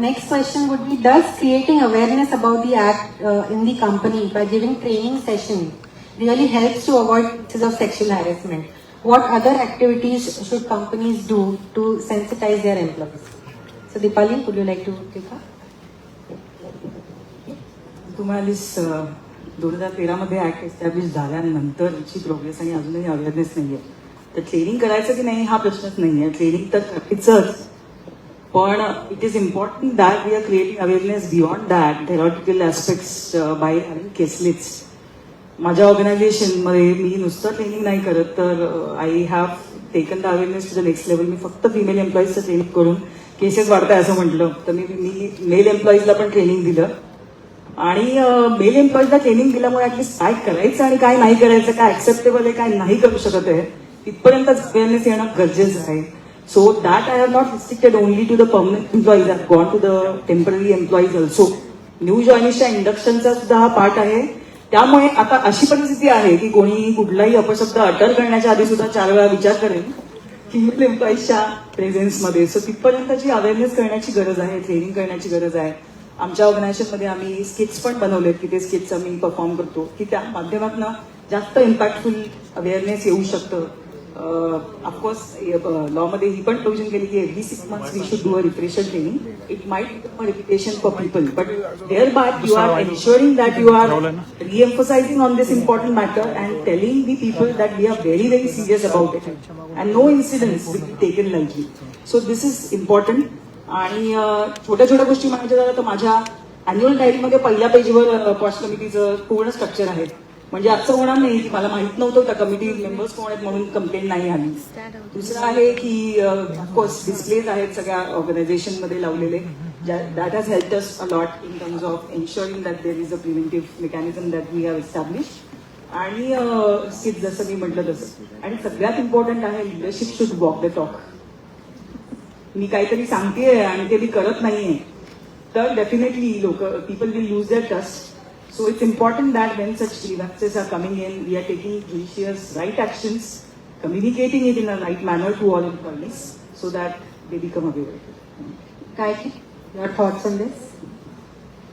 next question would be, does creating awareness about the act uh, in the company by giving training session really helps to avoid cases of sexual harassment? What other activities should companies do to sensitize their employees? So Dipali, would you like to take up? तुम्हाला दोन हजार तेरामध्ये act establish झाल्यानंतरची progress आणि अजूनही awareness नाही आहे तर ट्रेनिंग करायचं की नाही हा प्रश्नच नाही आहे ट्रेनिंग तर करायचंच पण it is important that we are creating awareness beyond that theoretical aspects by having caselets माझ्या ऑर्गनायझेशनमध्ये मी नुसतं ट्रेनिंग नाही करत तर I have taken the awareness to the next level मी फक्त फिमेल एम्प्लॉईजचं ट्रेनिंग करून केसेस वाढताय असं म्हटलं. तर मी मी मेल एम्प्लॉईजला पण ट्रेनिंग दिलं. आणि मेल एम्प्लॉईजला ट्रेनिंग दिल्यामुळे ऍटलीस्ट काय करायचं आणि काय नाही करायचं काय ऍक्सेप्टेबल आहे काय नाही करू शकत आहे तिथपर्यंतच अवेअरनेस येणं गरजेचं आहे. So that I not restricted only to to the employees. Employees have gone to the temporary employees also. New जॉईनिशच्या इंडक्शनचा सुद्धा हा पार्ट आहे त्यामुळे आता अशी परिस्थिती आहे की कोणी कुठलाही अपशब्द अटल करण्याच्या आधी सुद्धा चार वेळा विचार करेल फिमेल एम्प्लॉईजच्या प्रेझेन्समध्ये सो तिथपर्यंतची अवेअरनेस करण्याची गरज आहे ट्रेनिंग करण्याची गरज आहे आमच्या ऑर्गनायझेशनमध्ये आम्ही स्किट्स पण बनवलेत की ते स्किट्स आम्ही परफॉर्म करतो की त्या माध्यमातून जास्त इम्पॅक्टफुल अवेअरनेस येऊ शकतं ऑफकोर्स लॉमध्ये ही पण प्रोव्हिजन केली की every six month we should do a refresher training it might become a for people but there by you are ensuring that you are reemphasizing on this important matter and telling the people that we are very very serious about it and no incidence will be taken like so this is important आणि छोट्या छोट्या गोष्टी म्हणायच्या झाल्या तर माझ्या annual डायरीमध्ये पहिल्या पेजवर कॉस्ट कमिटीचं पूर्ण स्ट्रक्चर आहे. म्हणजे असं होणार नाही की मला माहीत नव्हतं त्या कमिटी मेंबर्स कोण आहेत म्हणून कंप्लेंट नाही आली. दुसरं आहे की ऑफकोर्स डिस्प्लेज आहेत सगळ्या ऑर्गनायझेशनमध्ये लावलेले that has help us lot in terms of ensuring that there is a preventive mechanism that we have establish आणि जसं मी म्हटलं तसं. आणि सगळ्यात इम्पॉर्टंट आहे leadership should walk the talk मी काहीतरी सांगतेय आणि ते मी करत नाहीये. तर डेफिनेटली लोक people will lose their trust So it's important that when such grievances are coming in, we are taking judicious right actions, communicating it in a right manner to all employees so that they become aware of it. Kaiki, your thoughts on this?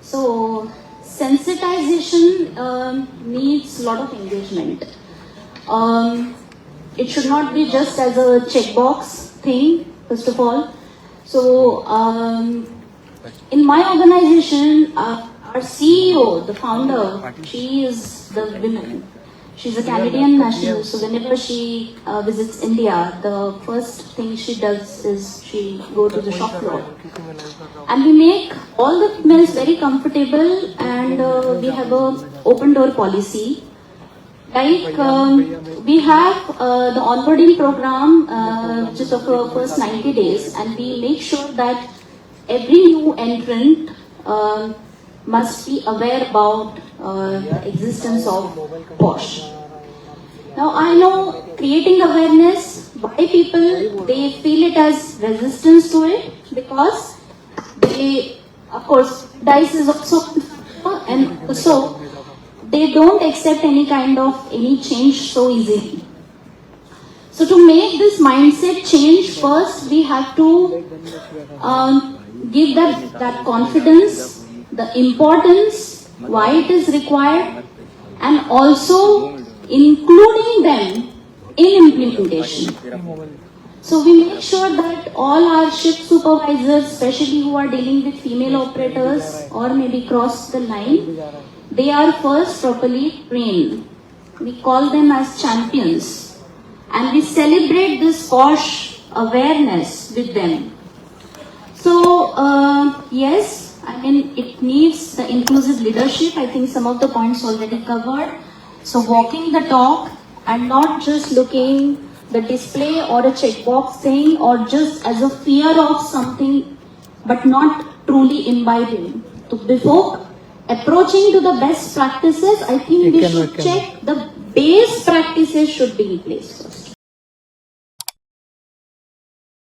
So sensitization um, needs a lot of engagement. Um, it should not be just as a checkbox thing, first of all. So um, in my organization, uh, our CEO, the founder, she is the woman. She's a Canadian national, so whenever she uh, visits India, the first thing she does is she go to the shop floor. And we make all the meals very comfortable and uh, we have a open door policy. Like um, we have uh, the onboarding program uh, just of uh, first 90 days. And we make sure that every new entrant uh, must be aware about uh, the existence of posh now I know creating awareness why people they feel it as resistance to it because they of course dice is also and so they don't accept any kind of any change so easily. So to make this mindset change, first we have to um, give that that confidence, the importance, why it is required, and also including them in implementation. So we make sure that all our shift supervisors, especially who are dealing with female operators or maybe cross the line, they are first properly trained. We call them as champions. And we celebrate this posh awareness with them. So, uh, yes, I it needs the inclusive leadership. I think some of the points already covered. So, walking the talk and not just looking the display or a checkbox thing or just as a fear of something, but not truly imbibing. So, before approaching to the best practices, I think we should check the base practices should be in place first.